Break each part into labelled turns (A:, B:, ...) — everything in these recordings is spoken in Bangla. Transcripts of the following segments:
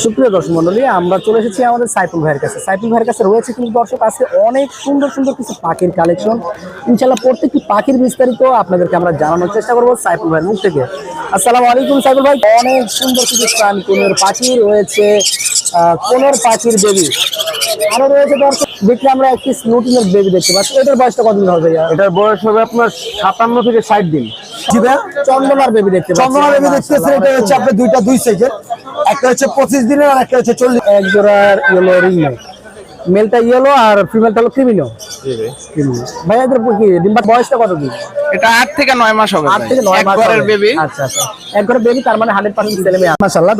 A: সুপ্রিয় দর্শক মন্ডলী আমরা চলে এসেছি আমাদের সাইফুল ভাইয়ের কাছে। সাইফুল ভাইয়ের কাছে রয়েছে কিন্তু দর্শক আজকে অনেক সুন্দর সুন্দর কিছু পাখির কালেকশন ইনশাল্লাহ প্রত্যেকটি পাখির বিস্তারিত আপনাদেরকে আমরা জানানোর চেষ্টা করব সাইফুল ভাইয়ের মুখ থেকে। আসসালামু আলাইকুম সাইফুল ভাই। অনেক সুন্দর কিছু স্থান কোনের পাখি রয়েছে কোনের পাখির বেবি আরও রয়েছে দর্শক দেখলে আমরা একটি স্নুটিনের বেবি দেখতে পাচ্ছি। এটার বয়সটা কতদিন হবে
B: এটার বয়স হবে আপনার সাতান্ন থেকে ষাট দিন।
A: চন্দনার বেবি দেখতে পাচ্ছি।
C: চন্দনা বেবি দেখতেছেন এটা হচ্ছে আপনার দুইটা দুই সাইজের একটা হচ্ছে পঁচিশ দিনের আর একটা হচ্ছে চল্লিশ।
A: এক জোড়ার ইয়েলো রিং মেলটা ইয়েলো আর ফিমেলটা হলো ক্রিমিনো ভাইয়া এদের কি ডিম্বার বয়সটা কত দিন
B: এটা আট থেকে নয় মাস হবে
A: আট থেকে নয় মাস হবে।
B: বেবি
A: আচ্ছা আচ্ছা। এক ঘরের বেবি তার মানে ছেলে মেয়ে।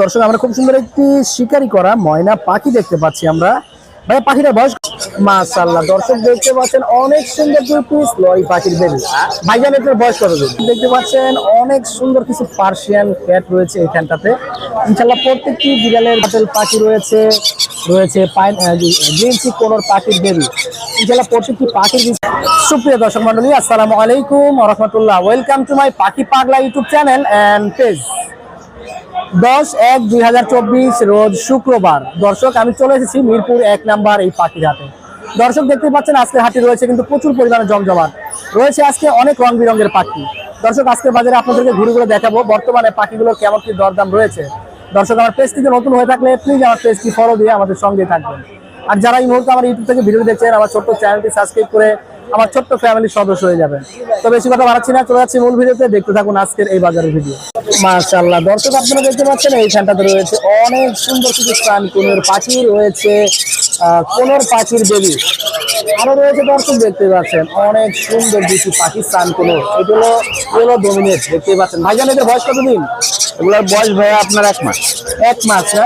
A: দর্শক আমরা খুব সুন্দর একটি শিকারি করা ময়না পাখি দেখতে পাচ্ছি আমরা। ভাইয়া পাখিটার বয়স মাসাল্লাহ দর্শক দেখতে পাচ্ছেন অনেক সুন্দর দুই পিস লরি পাখির বেবি ভাইজান, এটার বয়স কত দেখতে পাচ্ছেন অনেক সুন্দর কিছু পার্সিয়ান ক্যাট রয়েছে এখানটাতে। ইনশাল্লাহ প্রত্যেকটি বিড়ালের বাটেল পাখি রয়েছে রয়েছে পাইন গ্রিনসি কোনোর পাখির বেবি ইনশাল্লাহ প্রত্যেকটি পাখির সুপ্রিয় দর্শক মন্ডলী আসসালামু আলাইকুম রহমতুল্লাহ। ওয়েলকাম টু মাই পাখি পাগলা ইউটিউব চ্যানেল অ্যান্ড পেজ দশ এক দুই রোজ শুক্রবার। দর্শক, আমি চলে এসেছি মিরপুর এক নাম্বার এই পাখির হাটে দর্শক, দেখতে পাচ্ছেন আজকে হাটে রয়েছে কিন্তু প্রচুর পরিমাণে জমজমাট। রয়েছে আজকে অনেক রং বেরঙের পাখি। দর্শক আজকে বাজারে আপনাদেরকে ঘুরে ঘুরে দেখাবো বর্তমানে পাখিগুলোর কেমন কি দরদাম রয়েছে। দর্শক, আমার পেজটিতে নতুন হয়ে থাকলে প্লিজ আমার পেজটি ফলো দিয়ে আমাদের সঙ্গে থাকবেন। আর যারা এই মুহূর্তে আমার ইউটিউব থেকে ভিডিও দেখছেন, আমার ছোট্ট চ্যানেলটি সাবস্ক্রাইব করে আমার ছোট্ট ফ্যামিলি সদস্য হয়ে যাবে। তো বেশি কথা বাড়াচ্ছি না, চলে যাচ্ছি মূল ভিডিওতে। দেখতে থাকুন আজকের এই বাজারের ভিডিও। মাশাআল্লাহ, দর্শক আপনারা দেখতে পাচ্ছেন, এইখানটাতে রয়েছে অনেক সুন্দর কিছু স্থান কুমের পাখি, রয়েছে কোনের পাখির বেবি। আরও রয়েছে দর্শক দেখতে পাচ্ছেন অনেক সুন্দর দুটি পাখি স্নান কোনো এগুলো এগুলো ডোমিনেট দেখতে পাচ্ছেন। ভাইজান এদের বয়স কতদিন?
B: এগুলোর বয়স ভাইয়া আপনার এক মাস।
A: এক মাস না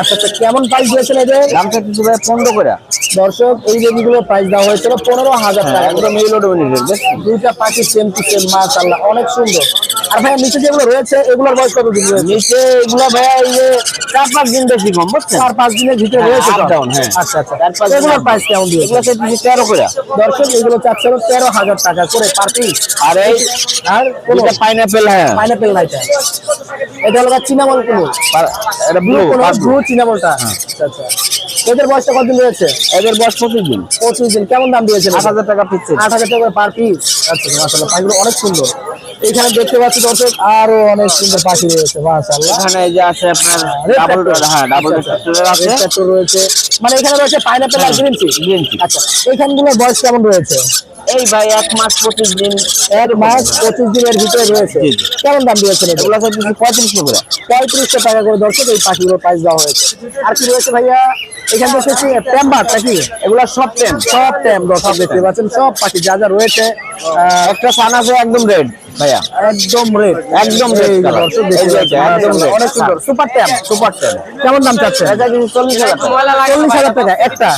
A: আচ্ছা আচ্ছা কেমন প্রাইস দিয়েছেন এদের?
B: দামটা কিছু ভাই পনেরো করে।
A: দর্শক এই বেবিগুলোর প্রাইস দেওয়া হয়েছিল পনেরো হাজার টাকা।
B: একদম এইগুলো ডোমিনেটেড
A: দুইটা পাখি সেম টু সেম মাশাআল্লাহ অনেক সুন্দর। আর ভাই নিচে যেগুলো রয়েছে এগুলোর বয়স কত দিন
B: নিচে এগুলো ভাইয়া এই যে চার পাঁচ দিন বেশি কম বুঝছেন?
A: চার পাঁচ দিনের ভিতরে
B: হ্যাঁ,
A: রয়েছে
B: হ্যাঁ।
A: আচ্ছা আচ্ছা। এগুলোর প্রাইস কেমন দিয়েছে?
B: এগুলো দিচ্ছি তেরো করে।
A: দর্শক এগুলো চাচ্ছিল তেরো হাজার টাকা করে পার পিস
B: আর এই
A: আর কোনো
B: এটা পাইনাপেল হ্যাঁ।
A: পাইনাপেল এটা হলো চিনামল কোনো।
B: এটা
A: ব্লু
B: ব্লু
A: চিনামলটা আচ্ছা আচ্ছা। এদের বয়সটা কতদিন রয়েছে?
B: এদের বয়স পঁচিশ দিন।
A: পঁচিশ দিন। কেমন দাম দিয়েছেন
B: আট হাজার টাকা পিচ্ছে
A: আট হাজার টাকা পার পিস আচ্ছা মাসাল্লাহ পাখিগুলো অনেক সুন্দর। এখানে দেখতে পাচ্ছি দর্শক আরও অনেক সুন্দর পাখি রয়েছে মাসাল্লাহ
B: এখানে এই যে আছে আপনার ডাবল হ্যাঁ ডাবল। আছে।
A: Red রয়েছে। মানে এখানে রয়েছে পাইনাপেল আর গ্রিন টি
B: গ্রিন টি
A: আচ্ছা এইখানগুলোর বয়স কেমন রয়েছে?
B: এই ভাই এক মাস পঁচিশ দিন।
A: এক মাস পঁচিশ দিনের ভিতরে রয়েছে। কেমন দাম দিয়েছেন এটা?
B: এগুলো সব কিছু পঁয়ত্রিশশো করে।
A: পঁয়ত্রিশশো টাকা করে দর্শক এই পাখিগুলো প্রাইস দেওয়া হয়েছে। আর কি রয়েছে ভাইয়া? এখান থেকে হচ্ছে ট্যাম্বার নাকি?
B: এগুলো সব টেন
A: সব ট্যাম দর্শক দেখতে পাচ্ছেন সব পাখি যা যা রয়েছে। আহ,
B: একটা সান আছে একদম রেড ভাইয়া?
A: একদম রেড
B: একদম
A: অনেক সুন্দর সুপার ট্যাম
B: সুপার টেন
A: কেমন দাম চাচ্ছেন?
B: এটা কিন্তু চল্লিশ হাজার টাকা।
A: চল্লিশ হাজার টাকা একটা।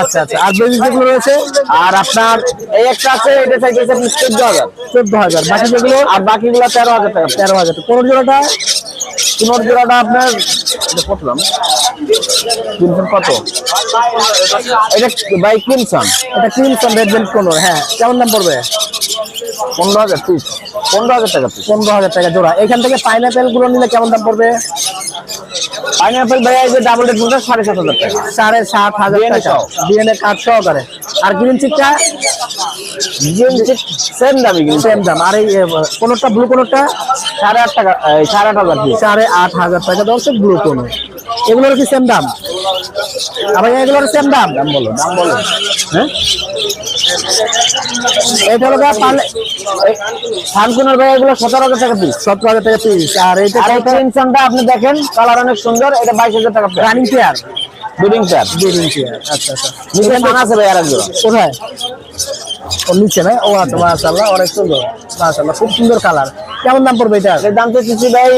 A: আচ্ছা আচ্ছা আর বেবি যেগুলো রয়েছে
B: আর আপনার এই একটা আছে এটা চাইতেছে আপনি চোদ্দ হাজার।
A: চোদ্দ হাজার। বাকি যেগুলো
B: আর বাকিগুলো তেরো হাজার টাকা।
A: তেরো হাজার। কোন জোড়াটা
B: কোনোর জোড়াটা আপনার এটা কত দাম কিনছেন কত? এটা বাই কিনছেন?
A: এটা ক্রিমসন রেড বেল্ট কোন হ্যাঁ। কেমন দাম পড়বে?
B: পনেরো হাজার পিস পনেরো হাজার টাকা পিস
A: পনেরো হাজার টাকা জোড়া। এখান থেকে পাইনাপেলগুলো নিলে কেমন দাম পড়বে?
B: পাইনাপেল ভাইয়া যে ডাবল রেট বলতে সাড়ে সাত হাজার টাকা।
A: সাড়ে সাত হাজার টাকা। ডিএনএ কার্ড সহকারে আর গ্রিন চিকটা
B: সেম দামি কিন্তু
A: সেম দাম। আর এই কোনোটা ব্লু কোনোটা
B: সাড়ে আট টাকা সাড়ে আট হাজার পিস
A: সাড়ে আট হাজার টাকা দর্শক ব্লু কোনো। এগুলোর কি সেম দাম? আবার এগুলোর সেম দাম?
B: দাম বলো দাম বলো।
A: হ্যাঁ? এটা হলো পালে
B: থানকুনের ভাই এগুলো সতেরো হাজার টাকা পিস
A: সতেরো হাজার টাকা পিস আর এটা
B: আর এই ইনসানটা আপনি দেখেন কালার অনেক সুন্দর এটা বাইশ হাজার টাকা
A: রানিং
B: চেয়ার চেয়ার
A: দুদিন আচ্ছা আচ্ছা।
B: নিচে মান আছে ভাই আর একজন
A: কোথায়? ও নিচে না? ও আচ্ছা মাশাআল্লাহ অনেক সুন্দর। মাশাআল্লাহ খুব সুন্দর কালার কেমন দাম পড়বে এটা?
B: এর দাম তো কিছু ভাই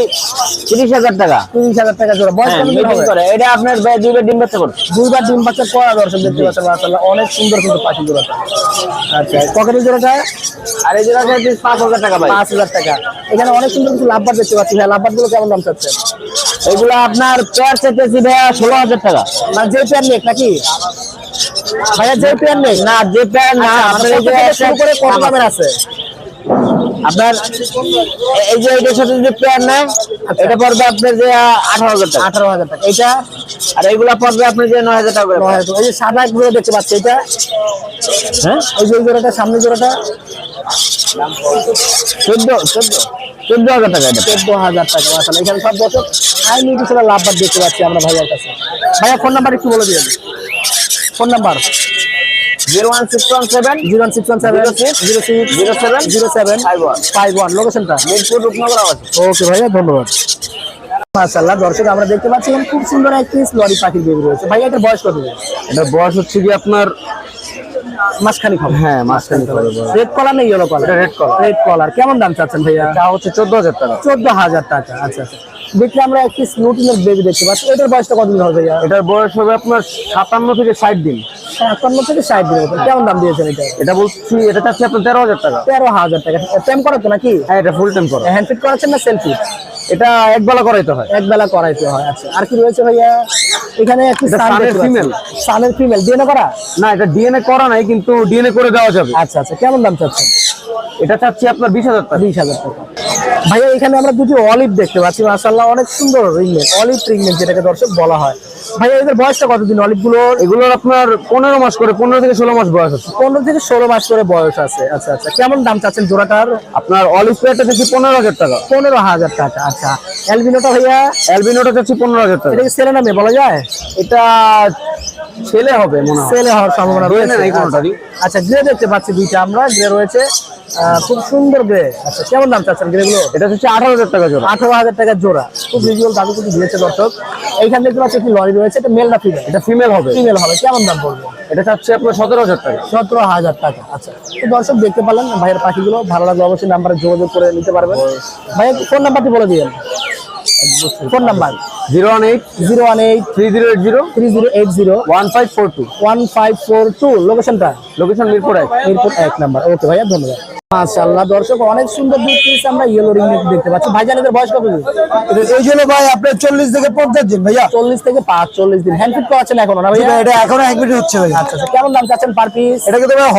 B: তিরিশ হাজার টাকা।
A: তিরিশ হাজার টাকা জোড়া। বয়স
B: হ্যাঁ? করে। এটা আপনার ভাই দুইবার ডিম বাচ্চা করছে
A: দুইবার ডিম বাচ্চা পড়া দর্শক দেখতে পাচ্ছেন অনেক সুন্দর কিন্তু পাখি জোড়াটা। আচ্ছা পকেটের জোড়াটা?
B: আর এই পাঁচ হাজার টাকা ভাই।
A: পাঁচ হাজার টাকা। এখানে অনেক সুন্দর কিছু লাভবার দেখতে পাচ্ছি হ্যাঁ লাভবারগুলো কেমন দাম চাচ্ছে?
B: এগুলো আপনার পেয়ার চাইতেছি ভাইয়া ষোলো হাজার টাকা।
A: মানে যে পেয়ার নেক নাকি? ভাইয়া যে পেয়ার নেক?
B: না যে পেয়ার না
A: না
B: আপনার
A: আপনার
B: এই যে
A: করে কত দামের আছে?
B: আপনার এই যে এটার সাথে যদি পেয়ার নেয় এটা পড়বে আপনার যে আঠারো হাজার টাকা।
A: আঠারো হাজার টাকা। এটা
B: আর এইগুলা পড়বে আপনার যে নয় হাজার টাকা
A: নয় হাজার এই যে সাদা গুলো দেখতে পাচ্ছি এটা
B: হ্যাঁ?
A: এই যে জোড়াটা সামনে জোড়াটা
B: চোদ্দ চোদ্দ। চোদ্দ হাজার টাকা এটা।
A: চোদ্দ হাজার টাকা মাসাল এখানে সব দর্শক আইনি কিছুটা লাভবাদ দেখতে পাচ্ছি আমরা ভাইয়ার কাছে। ভাইয়া ফোন নাম্বার একটু বলে দিন phone number
B: zero one six one seven
A: zero one six one seven zero six
B: zero seven
A: zero seven
B: five one
A: five one লোকেশনটা
B: মিরপুর রূপনগর আবাসিক।
A: ওকে ভাইয়া ধন্যবাদ। মাশাআল্লাহ দর্শক আমরা দেখতে পাচ্ছি খুব সুন্দর একটি লরি পাখির বেবি রয়েছে। ভাইয়া এটার বয়স কত?
B: এটার বয়স হচ্ছে কি আপনার
A: মাসখানি
B: হ্যাঁ মাঝখানে হবে
A: রেড কলার নেই yellow collar
B: red collar।
A: Red collar কেমন দাম চাচ্ছেন ভাইয়া?
B: তা হচ্ছে চোদ্দ হাজার টাকা।
A: চোদ্দ হাজার টাকা আচ্ছা আচ্ছা। দেখলে আমরা একটি বেবি দেখতে পাচ্ছি। এটার বয়সটা কতদিন হবে ভাইয়া?
B: এটার বয়স হবে আপনার সাতান্ন থেকে ষাট দিন।
A: একান্ন থেকে ষাট মতো কেমন দাম দিয়েছেন এটা?
B: এটা বলছি এটা চাচ্ছি আপনার তেরো হাজার টাকা।
A: তেরো হাজার টাকা। টেম করা তো নাকি?
B: হ্যাঁ এটা ফুল টাইম করো
A: হ্যান্ড ফিট করাচ্ছেন না সেলফি
B: এটা এক বেলা করাইতে হয়।
A: এক বেলা করাইতে হয় আচ্ছা। আর কি রয়েছে ভাইয়া? এখানে একটি
B: সানের female।
A: সানের ফিমেল ডিএনএ করা?
B: না এটা ডিএনএ করা নাই কিন্তু ডিএনএ করে দেওয়া যাবে।
A: আচ্ছা আচ্ছা। কেমন দাম চাচ্ছেন?
B: এটা চাচ্ছি আপনার বিশ হাজার টাকা।
A: বিশ হাজার টাকা। ভাইয়া এখানে আমরা দুটি অলিভ দেখতে পাচ্ছি। মাসাল্লাহ অনেক সুন্দর রিংনেট অলিভ রিংনেট যেটাকে দর্শক বলা হয়। ভাইয়া এদের বয়সটা কতদিন অলিভগুলোর?
B: এগুলোর আপনার পনেরো মাস করে পনেরো থেকে ষোলো মাস বয়স আছে।
A: পনেরো থেকে ষোলো মাস করে বয়স আছে। আচ্ছা আচ্ছা কেমন দাম চাচ্ছেন জোড়াটার?
B: আপনার অলিভ পেয়ারটা চাচ্ছি পনেরো হাজার টাকা।
A: পনেরো হাজার টাকা আচ্ছা। অ্যালবিনোটা ভাইয়া?
B: অ্যালবিনোটা চাচ্ছি পনেরো হাজার টাকা।
A: এটা ছেলে নামে বলা যায়?
B: এটা ছেলে হবে মনে হয়।
A: ছেলে হওয়ার সম্ভাবনা রয়েছে
B: এই কোনোটারই।
A: আচ্ছা গ্রে দেখতে পাচ্ছি দুইটা আমরা। গ্রে রয়েছে আহ, খুব সুন্দর গ্রে আচ্ছা কেমন দাম চাচ্ছেন গ্রে
B: এটা হচ্ছে আঠারো হাজার টাকা জোড়া।
A: আঠারো হাজার টাকা জোড়া। খুব ভিজুয়াল দাবি কিন্তু দিয়েছে দর্শক। এইখানে দেখতে পাচ্ছি একটি লরি রয়েছে। এটা মেল না ফিমেল
B: এটা ফিমেল হবে।
A: ফিমেল হবে। কেমন দাম পড়বে?
B: এটা চাচ্ছি আপনার সতেরো হাজার টাকা।
A: সতেরো হাজার টাকা। আচ্ছা। তো দর্শক দেখতে পারলেন ভাইয়ের পাখিগুলো। ভালো লাগলে অবশ্যই নাম্বারে যোগাযোগ করে নিতে পারবেন। ভাইয়ের ফোন নাম্বারটি বলে দিন phone number
B: zero one eight
A: zero one eight
B: three zero eight zero
A: three zero eight zero
B: one five four two.
A: One five four two. লোকেশনটা
B: লোকেশন মিরপুর এক।
A: এরপর এক নাম্বার। ওকে ভাইয়া ধন্যবাদ। মাশাআল্লাহ দর্শক অনেক সুন্দর পিস আমরা ইয়েলো রিং দেখতে পাচ্ছি। ভাইজান এদের বয়স কত
C: এই জন্য ভাই আপনার থেকে দিন ভাইয়া।
A: চল্লিশ থেকে পাঁচ চল্লিশ দিন। হ্যান্ড ফিট করাচ্ছেন এখনও না ভাইয়া?
C: এটা এখনও হচ্ছে ভাইয়া।
A: আচ্ছা আচ্ছা কেমন দাম চাচ্ছেন পার পিস
C: এটা কিন্তু ভাই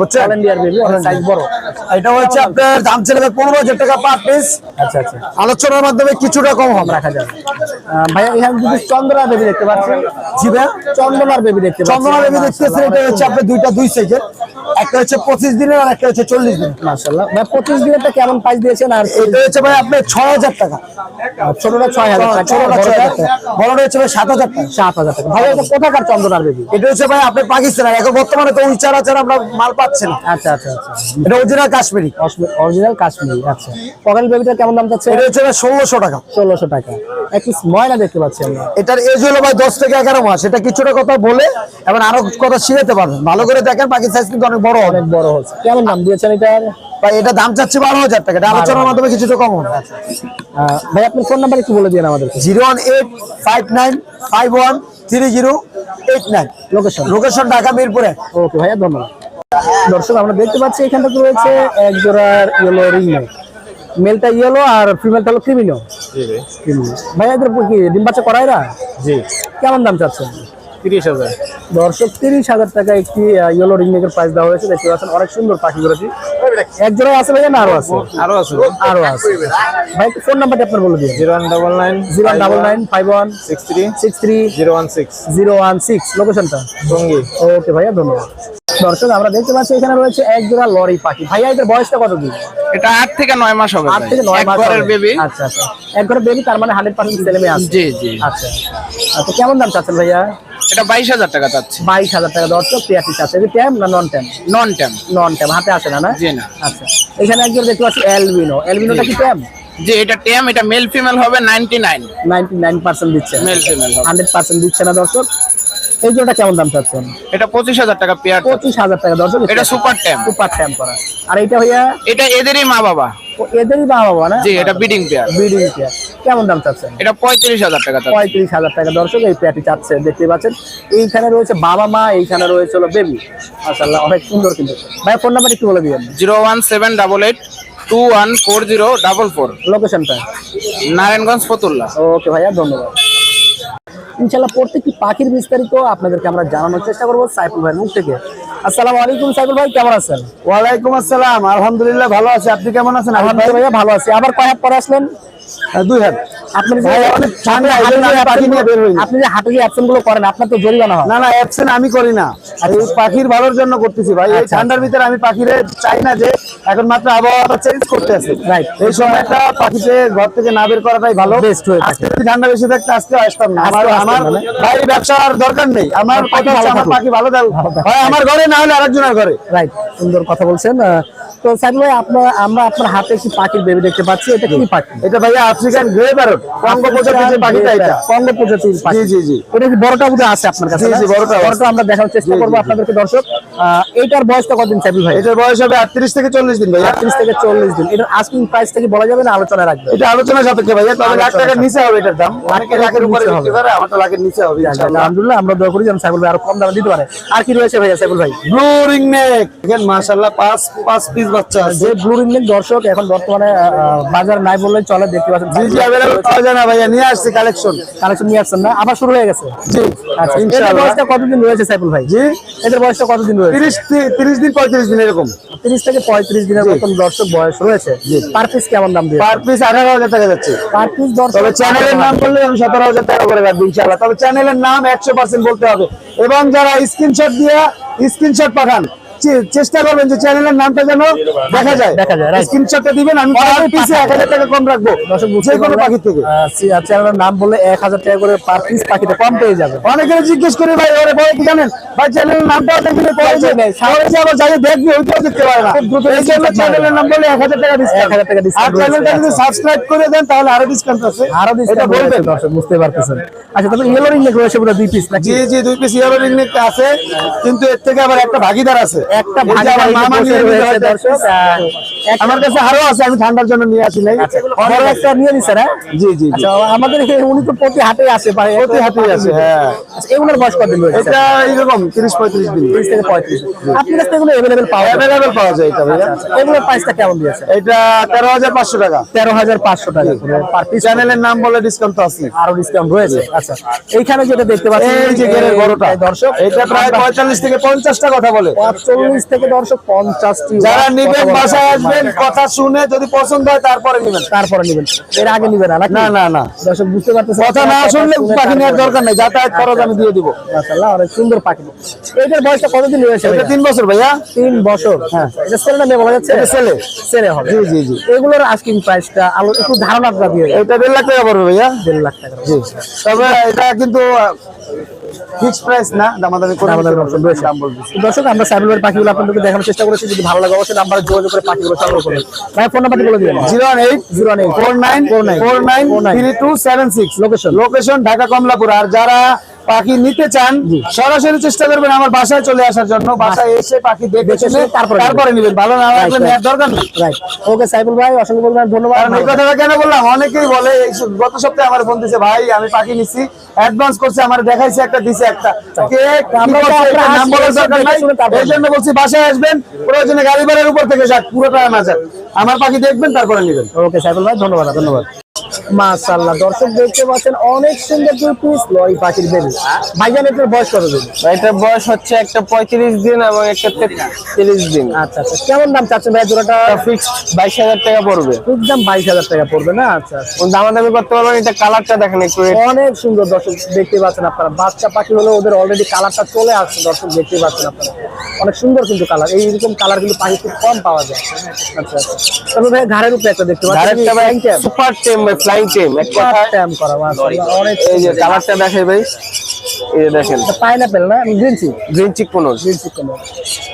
C: বুঝছেন?
A: বেবি সাইজ বড়।
C: এটা হচ্ছে আপনার দাম ছিল পনেরো হাজার টাকা পার পিস
A: আচ্ছা আচ্ছা।
C: আলোচনার মাধ্যমে কিছুটা কম হবে।
A: রাখা যাবে। ভাইয়া এখানে দুটো চন্দনা বেবি দেখতে পাচ্ছি
C: জি
A: চন্দনার বেবি দেখতে পাচ্ছি
C: চন্দনা বেবি দেখতেছেন এটা হচ্ছে আপনার দুইটা দুই সাইজের একটা হচ্ছে পঁচিশ দিনের আর একটা হচ্ছে চল্লিশ দিন
A: ভাই পঁচিশ দিনেরটা কেমন প্রাইস দিয়েছেন আর
C: এটা হচ্ছে ভাই আপনার ছয় হাজার টাকা।
A: ছোটটা ছয় হাজার টাকা
C: ছোটটা ছয় হাজার
A: বড়টা
C: টাকা। বড়টা হচ্ছে ভাই সাত হাজার টাকা।
A: সাত হাজার টাকা। ভাই এটা কোথাকার চন্দনার বেবি
C: এটা হচ্ছে ভাই আপনার পাকিস্তানের। এখন বর্তমানে তো উইচার আচার আমরা মাল পাচ্ছি না।
A: আচ্ছা আচ্ছা আচ্ছা।
C: এটা অরিজিনাল কাশ্মীরি।
A: অরিজিনাল কাশ্মীরি আচ্ছা। বেবিটা কেমন দাম চাচ্ছে
C: এটা হচ্ছে ভাই ষোলোশো টাকা।
A: ষোলোশো টাকা। একটি ময়না দেখতে পাচ্ছি আমরা।
C: এটার এজ হলো ভাই দশ থেকে এগারো মাস। এটা কিছুটা কথা বলে এবং আরও কথা শিখাতে পারবেন। ভালো করে দেখেন সাইজ কিন্তু অনেক বড়
A: অনেক বড় হচ্ছে। কেমন দাম দিয়েছেন এটার
C: ভাই এটা দাম চাচ্ছি বারো হাজার টাকা। এটা আলোচনার মাধ্যমে কিছুটা কম
A: ভাই আপনি ফোন নাম্বার একটু বলে দিন আমাদের
C: zero one eight five nine five one three zero eight nine.
A: Location
C: location Dhaka মিরপুরে।
A: ওকে ভাইয়া ধন্যবাদ। দর্শক আমরা দেখতে পাচ্ছি এখানটাতে রয়েছে এক জোড়ার ইয়েলো রিং মেলটা ইয়েলো আর ফিমেলটা হলো ক্রিমিনো ক্রিমিনো ভাইয়া এদের কি ডিম বাচ্চা করায় না?
B: জি।
A: কেমন দাম চাচ্ছেন?
B: তিরিশ হাজার।
A: দর্শক তিরিশ হাজার টাকা একটি ইয়েলো রিং মেকের প্রাইস দেওয়া হয়েছে। দেখতে পাচ্ছেন অনেক সুন্দর পাখি করেছি এক জোড়া আছে ভাইয়া না আরও আছে?
B: আরও আছে।
A: আরও আছে। ভাই ফোন নাম্বারটা আপনার বলে দিন
B: zero one double nine
A: zero double nine five one
B: six three
A: six three
B: zero one six.
A: Zero one six. লোকেশনটা
B: সঙ্গী
A: ওকে ভাইয়া ধন্যবাদ। দর্শক আমরা দেখতে পাচ্ছি এখানে রয়েছে এক জোড়া লরি পাখি। ভাইয়া এদের বয়সটা কত দিন?
D: এটা আট থেকে নয় মাস হবে
A: আট থেকে নয় মাস হবে।
D: বেবি
A: আচ্ছা আচ্ছা। একবারের বেবি তার মানে হান্ড্রেড পার্সেন্ট ছেলে মেয়ে আছে।
D: জি জি।
A: আচ্ছা। আচ্ছা কেমন দাম চাচ্ছেন ভাইয়া?
D: এটা বাইশ হাজার টাকা চাচ্ছি।
A: বাইশ হাজার টাকা দর্শক পেয়ারটি চাচ্ছে এটা ট্যাম না নন ট্যাম
D: নন ট্যাম
A: নন ট্যাম হাতে আসে না না?
D: জি না।
A: আচ্ছা। এখানে একজন দেখতে পাচ্ছি অ্যালবিনো অ্যালবিনোটা কি ট্যাম
D: জি এটা ট্যাম এটা মেল ফিমেল হবে ninety nine
A: ninety nine percent দিচ্ছে।
D: মেল ফিমেল হবে।
A: হান্ড্রেড পার্সেন্ট দিচ্ছে না দর্শক। এই জোড়াটা কেমন দাম চাচ্ছেন?
D: এটা পঁচিশ হাজার টাকা পেয়ার
A: পঁচিশ হাজার টাকা দর্শক
D: এটা সুপার ট্যাম
A: সুপার ট্যাম করা। আর এটা ভাইয়া
D: এটা এদেরই মা বাবা।
A: এদেরই বা বাবা না?
D: জি এটা বিডিং পেয়ার
A: ব্রিডিং পেয়ার কেমন দাম চাচ্ছেন?
D: এটা পঁয়ত্রিশ হাজার টাকা
A: পঁয়ত্রিশ হাজার টাকা দর্শক এই পেয়ারটি চাচ্ছে দেখতে পাচ্ছেন। এইখানে রয়েছে বাবা মা এইখানে রয়েছে হলো বেবি মাশাআল্লাহ অনেক সুন্দর কিন্তু। ভাই ফোন নাম্বার একটু বলে দিবেন।
D: Zero one seven double eight two one four zero double four.
A: লোকেশনটা
D: নারায়ণগঞ্জ ফতুল্লা।
A: ওকে ভাইয়া ধন্যবাদ। ইনশাল্লাহ প্রত্যেকটি পাখির বিস্তারিত আপনাদেরকে আমরা জানানোর চেষ্টা করব সাইফুল ভাইয়ের মুখ থেকে। আসসালামু আলাইকুম সাইফুল ভাই কেমন আছেন?
C: ওয়ালাইকুম আসসালাম আলহামদুলিল্লাহ ভালো আছে। আপনি কেমন আছেন?
A: আলহামদুলিল্লাহ ভাইয়া ভালো আছি। আবার কয় হাত পরে আসলেন?
C: হ্যাঁ, দুই হাত।
A: আপনি যে যে
C: আমি পাখি নিয়ে বের হইনি।
A: আপনি যে হাটে যে অ্যাবসেন্টগুলো করেন আপনার তো জরিমানা হয়।
C: না না অ্যাবসেন্ট আমি করি না। এই পাখির ভালোর জন্য করতেছি ভাই। এই
A: আচ্ছা,
C: ঠান্ডার ভিতরে আমি পাখিরে চাই না যে এখন মাত্র আবহাওয়াটা চেঞ্জ করতে আছে. এই সময়টা পাখিতে ঘর থেকে না বের করাটাই ভালো।
A: Best হয়ে থাকে।
C: ঠান্ডা বেশি থাকতে আজকে আসতাম না। আমার
A: আজকে আসতাম
C: আমার
A: না, না?
C: ভাই ব্যবসার দরকার নেই। আমার
A: পাখি ভালো থাকুক।
C: আমার ঘরে না হলে আরেকজনের ঘরে।
A: রাইট সুন্দর কথা বলছেন। তো ভাই আপনার আমরা আপনার হাতে একটি পাখির বেবি দেখতে পাচ্ছি। এটা কি পাখি?
C: এটা ভাইয়া আফ্রিকান গ্রে প্যারট কঙ্গো প্রজাতির যে পাখিটা এটা।
A: কঙ্গো প্রজাতির পাখি।
C: জি, জি।
A: এটা কি বড়টা বোধহয় আছে আপনার কাছে
C: জি, জি, বড়টা
A: বড়টা আমরা দেখার চেষ্টা করব। আপনাদেরকে দর্শক। আহ, এইটার বয়সটা কতদিন সাইফুল ভাই?
C: এটার বয়স হবে আটত্রিশ থেকে চল্লিশ দিন ভাইয়া।
A: আটত্রিশ থেকে চল্লিশ দিন। এটার আস্কিং প্রাইস থেকে বলা যাবে না আলোচনা রাখবে?
C: এটা আলোচনা সাপেক্ষে ভাইয়া তবে লাখ টাকার নিচে হবে এটার দাম। অনেকে লাখের উপরে বিক্রি। করে আমারটা লাখের নিচে হবে ইনশাআল্লাহ।
A: আলহামদুলিল্লাহ আমরা দোয়া করি যেন সাইফুল ভাই আরও কম দামে দিতে পারে। আর কি রয়েছে ভাইয়া সাইফুল ভাই?
C: ব্লু রিং নেক দেখেন মাশাআল্লাহ পাঁচ পাঁচ পিস বাচ্চা আছে।
A: যে ব্লু রিংলিং দর্শক এখন বর্তমানে বাজার নাই বললে চলে দেখতে পাচ্ছেন।
C: জি জি অ্যাভেলেবল পাওয়া যায় না ভাইয়া নিয়ে আসছি কালেকশন
A: কালেকশন নিয়ে আসছেন না আবার শুরু হয়ে গেছে।
C: জি
A: আচ্ছা
C: ইনশাআল্লাহ।
A: বয়সটা কতদিন রয়েছে সাইফুল ভাই?
C: জি।
A: এদের বয়সটা কতদিন রয়েছে?
C: 30 30 দিন 35 দিন এরকম।
A: তিরিশ থেকে পঁয়ত্রিশ দিনের মতন দর্শক বয়স রয়েছে। পার পিস কেমন দাম দিয়ে
C: পার পিস 18000 টাকা যাচ্ছে।
A: পার পিস দর্শক
C: তবে চ্যানেলের নাম বললে আমি 17000 টাকা করে রাখব ইনশাআল্লাহ। তবে চ্যানেলের নাম 100% বলতে হবে। এবং যারা স্ক্রিনশট দিয়ে স্ক্রিনশট পাঠান চেষ্টা করবেন যে চ্যানেলের নামটা যেন দেখা যায়।
A: দেখা যায়,
C: স্ক্রিনশটটা দিবেন আমি পার পিসে 1000 টাকা কম রাখব। যে কোনো পাখি থেকে।
A: চ্যানেলের নাম এক হাজার টাকা করে পার পিস পাখিতে কম পেয়ে যাবে।
C: অনেকে জিজ্ঞেস করে ভাই ওরে বলে কি জানেন? ভাই চ্যানেলের নামটা দেখলে পরে যে পরে যে আবার যাই দেখবি ওইটাও দেখতে পারে না। এই জন্য চ্যানেলের নাম বলে 1000 টাকা ডিসকাউন্ট
A: 1000 টাকা discount
C: আর চ্যানেলটা যদি
A: আচ্ছা।
C: সাবস্ক্রাইব করে দেন তাহলে আরও ডিসকাউন্ট আছে। আরও
A: ডিসকাউন্ট
C: বলবেন
A: বলবেন? দর্শক বুঝতে পারতেছেন। আচ্ছা তবে ইয়েলো রিং রয়েছে পুরো দুই পিস নাকি?
C: জি জি দুই পিস ইয়ারো রিং আছে কিন্তু এর থেকে আবার একটা ভাগিদার আছে।
A: একটা
C: নিয়ে
A: রয়েছে দর্শক
C: আমার কাছে আরও আছে আমি ঠান্ডার জন্য নিয়ে আসি নাই।
A: বড় একটা নিয়ে নিছেন হ্যাঁ
C: জি জি
A: আচ্ছা আমাদের উনি তো প্রতি হাটে আসে পারে
C: প্রতি হাটেই আছে, হ্যাঁ।
A: আচ্ছা এগুলোর বয়স কত দিন
C: এটা এরকম তিরিশ পঁয়ত্রিশ দিন।
A: তিরিশ থেকে পঁয়ত্রিশ। আপনার কাছে এগুলো অ্যাভেলেবেল পাওয়া
C: অ্যাভেলেবেল পাওয়া যায় এটা ভাইয়া।
A: এগুলোর প্রাইসটা কেমন দিয়েছে?
C: এটা তেরো হাজার পাঁচশো টাকা।
A: তেরো হাজার পাঁচশো টাকা পার পিস
C: চ্যানেলের নাম বলে ডিসকাউন্ট তো আছে।
A: আরও ডিসকাউন্ট রয়েছে? আচ্ছা এইখানে যেটা দেখতে পাচ্ছেন
C: এই যে গেরের বড়টা
A: দর্শক
C: এটা প্রায় পঁয়তাল্লিশ থেকে পঞ্চাশটা কথা বলে।
A: চল্লিশ থেকে দর্শক পঞ্চাশটি
C: যারা
A: কথা
C: নিবেন বাসায়। আসবেন কথা শুনে যদি পছন্দ হয় তারপরে নিবেন।
A: তারপরে নিবেন। এর আগে নিবেন না
C: না না না।
A: দর্শক বুঝতে পারতেছেন
C: কথা না শুনলে পাখি নেওয়ার দরকার নেই যাতায়াত খরচ আমি দিয়ে দিব।
A: মাশাআল্লাহ অনেক সুন্দর পাখি। এটার বয়সটা কতদিন
C: এটা
A: ভাইয়া?
C: তিন বছর ভাইয়া।
A: তিন বছর। হ্যাঁ। এটা ছেলে না মেয়ে বলা যাচ্ছে?
C: এটা ছেলে।
A: ছেলে হবে।
C: জি, জি, জি।
A: এগুলোর আস্কিং প্রাইসটা আলো একটু ধারণাটা দিয়ে
C: এটা দেড় লাখ টাকা পড়বে ভাইয়া।
A: দেড় লাখ টাকা।
C: জি। তবে এটা কিন্তু ফিক্সড প্রাইস না দামাদামি করে
A: আমাদের অপশন রয়েছে।
C: দাম বলবি
A: দর্শক আমরা সাইবুলের পাখিগুলো আপনাদেরকে দেখানোর চেষ্টা করেছি। যদি ভালো লাগে অবশ্যই নাম্বারে যোগাযোগ করে পাখিগুলো সংগ্রহ করবেন ভাই ফোন নাম্বারটি বলে দিবেন।
C: Zero one eight
A: zero eight
C: four nine
A: four nine
C: four nine
A: four nine
C: two seven six.
A: Location
C: location Dhaka Kamalapur. আর যারা পাখি নিতে চান সরাসরি চেষ্টা করবেন আমার বাসায় চলে আসার জন্য। বাসায় এসে পাখি দেখে
A: তারপরে
C: নেবেন। ভালো না লাগলে নেওয়ার দরকার নেই
A: ওকে সাইবুল ভাই অসংখ্য পরিমাণ ধন্যবাদ
C: এই কথাটা কেন বললাম? অনেকেই বলে গত সপ্তাহে আমার ফোন দিছে ভাই আমি পাখি নিছি অ্যাডভান্স করছে আমার দেখাইছে একটা দিছে একটা। কে নাম বলার দরকার নাই। এই জন্য বলছি বাসায় আসবেন প্রয়োজনে গাড়ি ভাড়ার উপর থেকে যাক পুরোটা না যাক। আমার পাখি দেখবেন তারপরে নেবেন।
A: ওকে সাইফুল ভাই ধন্যবাদ ধন্যবাদ। মাশাআল্লাহ দর্শক দেখতে পাচ্ছেন অনেক সুন্দর দুই পিস লরি পাখির বেবি। ভাইজান এটার বয়স কত দিন?
B: এটার বয়স হচ্ছে একটা পঁয়ত্রিশ দিন এবং একটা তিরিশ দিন।
A: আচ্ছা আচ্ছা কেমন দাম চাচ্ছেন ভাই জোড়াটা?
B: ফিক্সড বাইশ হাজার টাকা পড়বে।
A: খুব দাম বাইশ হাজার টাকা পড়বে না? আচ্ছা আচ্ছা।
B: দামাদামি করতে পারবেন এটা কালারটা দেখেন একটু।
A: অনেক সুন্দর দর্শক দেখতে পাচ্ছেন আপনারা। বাচ্চা পাখি হলে ওদের অলরেডি কালারটা চলে আসছে দর্শক দেখতে পাচ্ছেন আপনারা। অনেক সুন্দর কিন্তু কালার এইরকম কালার কিন্তু পাখি খুব কম পাওয়া যায়। আচ্ছা আচ্ছা। তবে ভাই ঘাড়ের উপরে একটা দেখতে
B: পাচ্ছি সুপার টেম ভাই ফ্লাইং টেম এক কথা
A: ট্যাম করা অনেক
B: এই যে কালারটা দেখে ভাই এই দেখেন।
A: পাইনাপেল না? গ্রিন চিক
B: গ্রিন চিক কোন
A: গ্রিন চি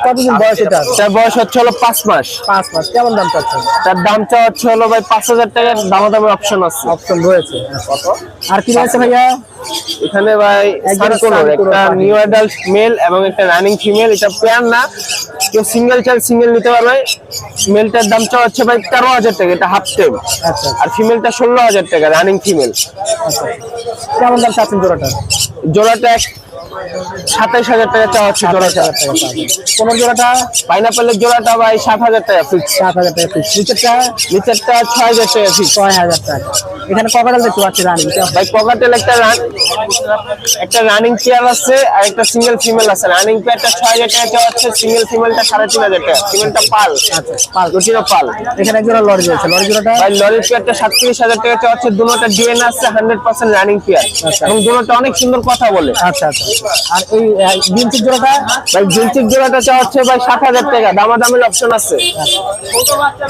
A: কতদিন বয়স এটা?
B: তার বয়স হচ্ছে হলো পাঁচ মাস।
A: পাঁচ মাস। কেমন দাম চাচ্ছেন?
B: তার দামটা হচ্ছে হলো ভাই পাঁচ হাজার টাকার দামাদামি অপশন আছে।
A: অপশন রয়েছে। আর কি রয়েছে ভাইয়া?
B: এখানে ভাই
A: একজন
B: সানকোলোর
A: সানকোলোর
B: একটা নিউ অ্যাডাল্ট মেল এবং একটা রানিং ফিমেল এটা পেয়ার না। কেউ সিঙ্গেল চাইল্ড সিঙ্গেল নিতে পারবে। মেলটার দামটা হচ্ছে ভাই তেরো হাজার টাকা। এটা হাফ টেম
A: আচ্ছা।
B: আর ফিমেলটা ষোলো হাজার টাকা রানিং ফিমেল
A: কেমন দাম চাচ্ছেন জোড়াটা?
B: জোড়াটা সাতাইশ হাজার টাকা চাওয়া হচ্ছে জোড়া
A: হাজার টাকা কোন জোড়াটা
B: পাইনাপেলের জোড়াটা ভাই সাত হাজার টাকা ফিক্স
A: সাত হাজার টাকা পিস নিচেরটা
B: নিচেরটা ছয় হাজার টাকা ফিক্স
A: ছয় হাজার টাকা। এখানে ককাটাল দেখতে পাচ্ছি রানিং
B: ভাই পকেটেল একটা রান একটা রানিং চেয়ার আছে আর একটা সিঙ্গেল ফিমেল আছে। রানিং পেয়ারটা ছয় হাজার টাকা চাওয়া হচ্ছে সিঙ্গেল ফিমেলটা সাড়ে তিন হাজার টাকা। ফিমেলটা পাল।
A: আচ্ছা
B: পাল। দুটিরও পাল।
A: এখানে একজোড়া লরি রয়েছে। লরি জোড়াটা
B: ভাই লরির পেয়ারটা সাতত্রিশ হাজার টাকা চাওয়া হচ্ছে। দুটোটা ডিএন আছে হান্ড্রেড পার্সেন্ট রানিং পেয়ার এবং দুটোটা অনেক সুন্দর কথা বলে।
A: আচ্ছা আচ্ছা। আর এই বিনচির জোড়াটা
B: ভাই জিন্সিক জোড়াটা চাওয়া হচ্ছে ভাই সাত হাজার টাকা দামাদামির অপশন আছে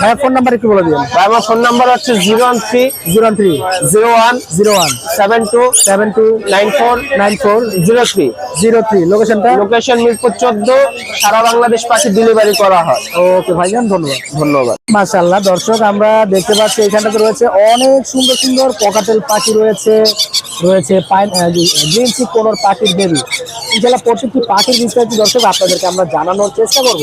A: ভাইয়া ফোন নাম্বার একটু বলে দিন
B: ভাই আমার ফোন নাম্বার হচ্ছে zero one three
A: zero three
B: zero one
A: zero one
B: seven two
A: seven two
B: nine four
A: nine four
B: zero three
A: zero three লোকেশনটা
B: লোকেশন মিরপুর চোদ্দ সারা বাংলাদেশ পাশে ডেলিভারি করা হয়
A: ওকে ভাইজান ধন্যবাদ
B: ধন্যবাদ
A: মাশাল্লাহ দর্শক আমরা দেখতে পাচ্ছি এখানটাতে রয়েছে অনেক সুন্দর সুন্দর পকাটেল পাখি রয়েছে রয়েছে পাইন গ্রিনসি কোনোর পাখির বেবি ইনশাল্লাহ প্রত্যেকটি পাখির বিস্তারিত দর্শক আপনাদেরকে আমরা জানানোর চেষ্টা করব।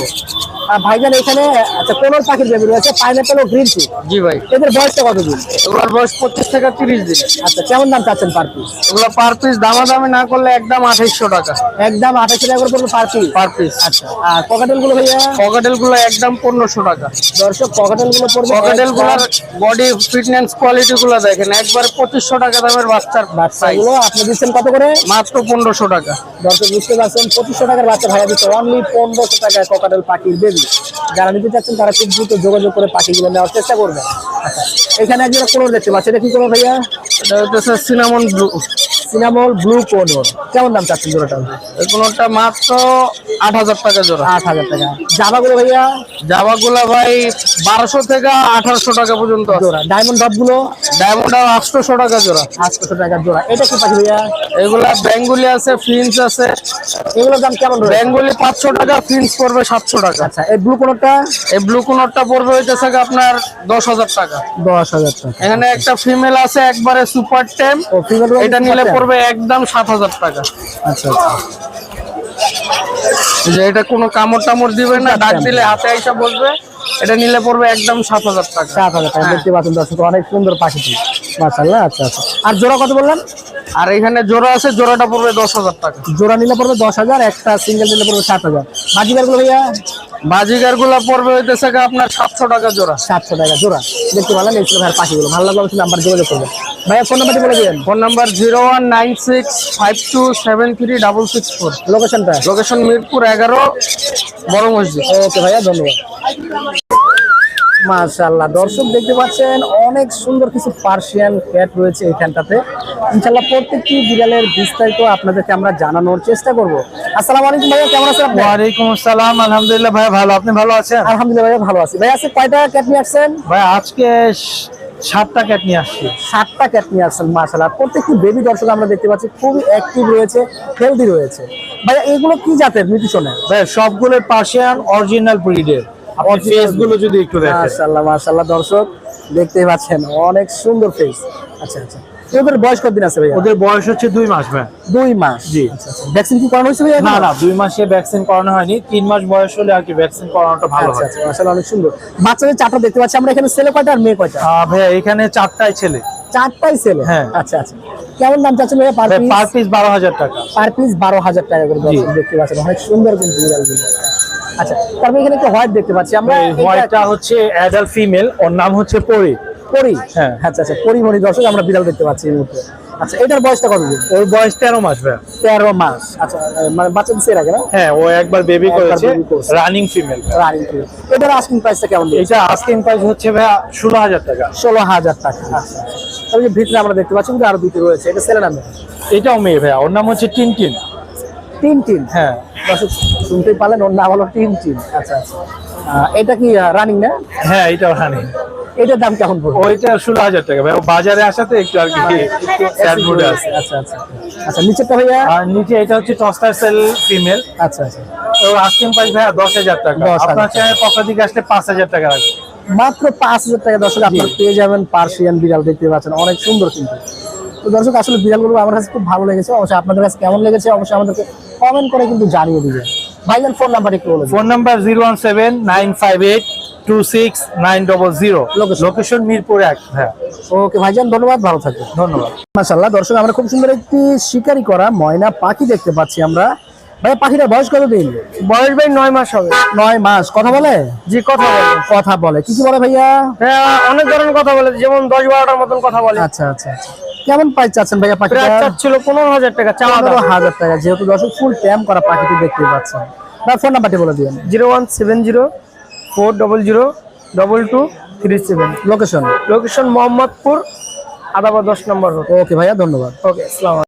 A: আর ভাইজান এখানে আচ্ছা কোনোর পাখির বেবি রয়েছে? পাইনাপেল ও গ্রিন
E: জি ভাই।
A: এদের বয়সটা কতদিন?
E: এগুলোর বয়স পঁচিশ থেকে তিরিশ দিন।
A: আচ্ছা কেমন দাম চাচ্ছেন পার পিস
E: এগুলো পার পিস দামাদামি না করলে একদম আঠাইশশো টাকা।
A: একদম আঠাশি টাকা করে পড়বে পার পিস
E: পার পিস
A: আচ্ছা আর পকাটেলগুলো ভাইয়া?
E: পকেটেলগুলো একদম পনেরোশো টাকা।
A: দর্শক পকাটেলগুলো পড়বে
E: পকেটেলগুলোর বডি ফিটনেস কোয়ালিটি গুলো দেখেন। একবার পঁচিশশো টাকা দামের বাচ্চার
A: বাচ্চাগুলো আপনি দিচ্ছেন কত করে?
E: মাত্র পনেরোশো টাকা।
A: দর্শক বুঝতে পারছেন পঁচিশশো টাকার বাচ্চা ভাড়া দিচ্ছে। অনলি পনেরোশো টাকায় ককাটেল পাখির বেবি যারা নিতে চাচ্ছেন, তারা খুব দ্রুত যোগাযোগ করে পাখিগুলো নেওয়ার চেষ্টা করবেন। আচ্ছা এখানে একজন কোলর দেখতে পাচ্ছি। এটা কি কোনো ভাইয়া?
E: এটা হচ্ছে সিনামন
A: সিনামল ব্লু কোনোর কেমন দাম চাচ্ছেন জোড়াটা?
E: কোনোটা মাত্র আট হাজার টাকা জোড়া।
A: আট হাজার টাকা। জামাগুলো ভাইয়া?
E: জামাগুলা ভাই বারোশো থেকে আঠারোশো টাকা পর্যন্ত
A: জোড়া। ডায়মন্ড ডটগুলো
E: ডায়মন্ড আটশোশো টাকা জোড়া।
A: আটশোশো টাকার জোড়া। এটা কি পাখি ভাইয়া?
E: এগুলা বেঙ্গুলি আছে ফিন্স আছে।
A: এগুলোর দাম কেমন
E: বেঙ্গুলি পাঁচশো টাকা ফিন্স পড়বে সাতশো টাকা।
A: আচ্ছা এই ব্লু কোনোরটা
E: এই ব্লু কোনরটা পড়বে হইতেছে আপনার দশ হাজার টাকা।
A: দশ হাজার টাকা।
E: এখানে একটা ফিমেল আছে একবারে সুপার টেম এটা নিলে পড়বে একদম সাত হাজার টাকা।
A: আচ্ছা আচ্ছা।
E: যে এটা কোনো কামড় টামড় দিবে না ডাক দিলে হাতে আইসা বসবে এটা নিলে পড়বে একদম সাত হাজার টাকা।
A: সাত হাজার টাকা দেখতে পাচ্ছেন দর্শক অনেক সুন্দর পাখিটি। মাশাল্লাহ আচ্ছা আচ্ছা। আর জোড়া কত বললেন?
E: আর এখানে জোড়া আছে জোড়াটা পড়বে দশ হাজার টাকা।
A: জোড়া নিলে পড়বে দশ হাজার একটা সিঙ্গেল নিলে পড়বে সাত হাজার। বাজিকারগুলো ভাইয়া?
E: বাজিগারগুলা পড়বে হইতেছে আপনার সাতশো টাকা জোড়া।
A: সাতশো টাকা জোড়া। দেখতে পারলাম এই ছিল ভাইয়ের পাখিগুলো। ভালো লাগল নাম্বার যোগাযোগ করবেন। ভাইয়া ফোন নাম্বারটি বলে দিন
E: phone number zero one nine six five two seven three double six four.
A: লোকেশনটা
E: লোকেশন মিরপুর এগারো বড় মসজিদ।
A: ওকে ভাইয়া ধন্যবাদ। মাশাআল্লাহ দর্শক দেখতে পাচ্ছেন অনেক সুন্দর কিছু পার্সিয়ান ক্যাট রয়েছে এখানটাতে। ইনশাল্লাহ প্রত্যেকটি বিড়ালের বিস্তারিত আপনাদেরকে আমরা জানানোর চেষ্টা করব। আসসালামু আলাইকুম ভাইয়া কেমন আছেন আপনি?
E: ওয়ালাইকুম আসসালাম আলহামদুলিল্লাহ ভাই ভালো। আপনি ভালো আছেন?
A: আলহামদুলিল্লাহ ভাইয়া ভালো আছি। ভাই আজকে কয়টা ক্যাট নিয়ে আসছেন?
E: ভাই আজকে সাতটা ক্যাট নিয়ে আসছি।
A: সাতটা ক্যাট নিয়ে আসছেন মাশাআল্লাহ। প্রত্যেকটি বেবি দর্শক আমরা দেখতে পাচ্ছি খুবই অ্যাক্টিভ রয়েছে হেলদি রয়েছে। ভাইয়া এগুলো কি জাতের নিউট্রিশনে
E: ভাই সবগুলো পার্সিয়ান অরিজিনাল ব্রিডের ফেস যদি একটু দেখেন।
A: মাশাআল্লাহ মাশাআল্লাহ দর্শক দেখতেই পাচ্ছেন অনেক সুন্দর ফেস আচ্ছা আচ্ছা। এদের বয়স কতদিন আছে ভাইয়া?
E: ওদের বয়স হচ্ছে দুই মাস ভাই।
A: দুই মাস?
E: জি।
A: ভ্যাকসিন কি করানো হয়েছে ভাইয়া
E: না না দুই মাসে ভ্যাকসিন করানো হয়নি। তিন মাস বয়স হলে আর কি ভ্যাকসিন করানোটা ভালো
A: আচ্ছা
E: হয়।
A: আচ্ছা মাশাআল্লাহ অনেক সুন্দর। বাচ্চাদের চারটা দেখতে পাচ্ছি। আমরা এখানে ছেলে কয়টা আর মেয়ে কয়টা?
E: ভাইয়া এখানে চারটাই ছেলে।
A: চারটাই ছেলে?
E: হ্যাঁ।
A: আচ্ছা আচ্ছা। কেমন দাম চাচ্ছেন ভাইয়া পার পিস
E: পার পিস বারো হাজার টাকা।
A: পার পিস বারো হাজার টাকা করে দেখতে পাচ্ছেন। অনেক সুন্দর কিন্তু আচ্ছা তারপরে এখানে একটা হোয়াইট দেখতে পাচ্ছি। আমরা
E: হোয়াইটটা হচ্ছে অ্যাডাল্ট ফিমেল ওর নাম হচ্ছে পরি।
A: পরি?
E: হ্যাঁ।
A: আচ্ছা আচ্ছা পরিমণি দর্শক আমরা বিড়াল দেখতে পাচ্ছি এই মুহূর্তে। আচ্ছা এটার বয়সটা কতদিন?
E: ওর বয়স তেরো মাস ভাই
A: তেরো মাস। আচ্ছা মানে বাচ্চা দিচ্ছে আগে না?
E: হ্যাঁ ও একবার বেবি করেছে। রানিং ফিমেল
A: রানিং এটার আস্কিং প্রাইসটা কেমন
E: এটা আস্কিং প্রাইস হচ্ছে ভাইয়া ষোলো হাজার টাকা।
A: ষোলো হাজার টাকা। আচ্ছা তবে ভিতরে আমরা দেখতে পাচ্ছি কিন্তু আরও দুটি রয়েছে। এটা ছেলে নামে
E: এটাও মেয়ে ভাইয়া। ওর নাম হচ্ছে টিনটিন।
A: তিন তিন
E: হ্যাঁ।
A: দর্শক শুনতেই পারলেন ওর নাম হলো তিন আচ্ছা আচ্ছা। এটা কি রানিং না?
E: হ্যাঁ এটাও রানিং
A: এটার দাম কেমন পড়বে?
E: ওইটা ষোলো হাজার টাকা। ভাই ও বাজারে আসাতে একটু আর কি স্যাড মুডে আছে।
A: আচ্ছা আচ্ছা। আচ্ছা নিচেরটা ভাইয়া?
E: আর নিচে এটা হচ্ছে টস্টার সেল ফিমেল
A: আচ্ছা আচ্ছা।
E: ওর আস্কিং প্রাইস ভাইয়া দশ হাজার টাকা।
A: 10,000
E: আপনার চ্যানেল পক্ষ থেকে আসলে পাঁচ হাজার টাকা রাখবে
A: মাত্র পাঁচ হাজার টাকা দর্শক আপনারা পেয়ে যাবেন পার্সিয়ান বিড়াল দেখতে পাচ্ছেন। অনেক সুন্দর কিন্তু। তো দর্শক আসলে বিড়ালগুলো আমার কাছে খুব ভালো লেগেছে। অবশ্যই আপনাদের কাছে কেমন লেগেছে অবশ্যই আমাদেরকে কমেন্ট করে কিন্তু জানিয়ে দিবেন। ভাইজান ফোন নাম্বার একটু বলে দিন।
E: Phone number zero one seven nine five eight
F: two six nine double zero? Location Mirpur এক হ্যাঁ।
A: ওকে ভাইজান ধন্যবাদ ভালো থাকবেন।
F: ধন্যবাদ।
A: মাশাল্লাহ দর্শক আমরা খুব সুন্দর একটি শিকারি করা ময়না পাখি দেখতে পাচ্ছি আমরা। ভাই পাখিটা বয়স কতদিন?
E: বয়স ভাই নয় মাস হবে।
A: নয় মাস। কথা বলে?
E: জি কথা বলে।
A: কথা বলে। কি কি বলে ভাইয়া?
E: হ্যাঁ অনেক ধরনের কথা বলে যেমন দশ বারোটার মতন কথা বলে।
A: আচ্ছা আচ্ছা আচ্ছা। কেমন পাই চাচ্ছেন ভাইয়া পাখি
E: প্রায় চাচ্ছিল পনেরো হাজার টাকা চাওয়া
A: পনেরো হাজার টাকা যেহেতু দর্শক ফুল ট্যাম করা পাখিটি দেখতে পাচ্ছেন। বা ফোন নাম্বারটি বলে দিবেন
E: zero one seven zero four double zero double two three seven.
A: Location
E: location Mohammadpur Adabor দশ নম্বর রোড
A: ওকে ভাইয়া ধন্যবাদ।
E: ওকে আসসালাম